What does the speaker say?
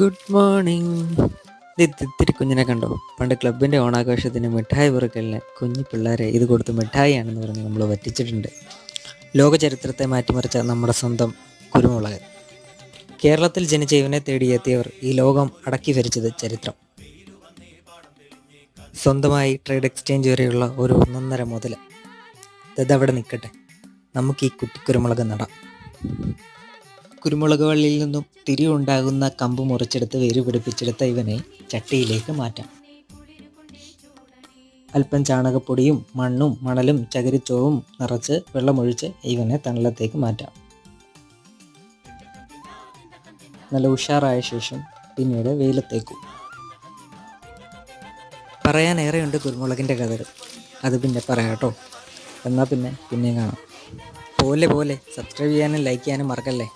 Good morning ഇത് ഇത്തിരി കുഞ്ഞിനെ കണ്ടോ? പണ്ട് ക്ലബിന്റെ ഓണാഘോഷത്തിന് മിഠായി പെറുക്കലിന് കുഞ്ഞു പിള്ളേരെ ഇത് കൊടുത്ത് മിഠായിയാണെന്ന് പറഞ്ഞ് നമ്മൾ പറ്റിച്ചിട്ടുണ്ട് ലോക ചരിത്രത്തെ മാറ്റിമറിച്ച നമ്മുടെ സ്വന്തം കുരുമുളക്. കേരളത്തിൽ ജനിച്ച ഇവനെ തേടിയെത്തിയവർ ഈ ലോകം അടക്കി ഭരിച്ചത് ചരിത്രം. സ്വന്തമായി ട്രേഡ് എക്സ്ചേഞ്ച് വരെയുള്ള ഒരു ഒന്നൊന്നര മുതൽ ഇതവിടെ നിൽക്കട്ടെ. നമുക്ക് ഈ കുട്ടി കുരുമുളക് നടാം. കുരുമുളക് വള്ളിയിൽ നിന്നും തിരി ഉണ്ടാകുന്ന കമ്പ് മുറിച്ചെടുത്ത് വേര് പിടിപ്പിച്ചെടുത്ത ഇവനെ ചട്ടിയിലേക്ക് മാറ്റാം. അല്പം ചാണകപ്പൊടിയും മണ്ണും മണലും ചകിരിച്ചോവും നിറച്ച് വെള്ളമൊഴിച്ച് ഇവനെ തണലത്തേക്ക് മാറ്റാം. നല്ല ഉഷാറായ ശേഷം പിന്നീട് വെയിലത്തേക്കും. പറയാനേറെയുണ്ട് കുരുമുളകിന്റെ കഥകൾ. അത് പിന്നെ പറയാം കേട്ടോ. എന്നാൽ പിന്നെ പിന്നെയും കാണാം. പോലെ പോലെ സബ്സ്ക്രൈബ് ചെയ്യാനും ലൈക്ക് ചെയ്യാനും മറക്കല്ലേ?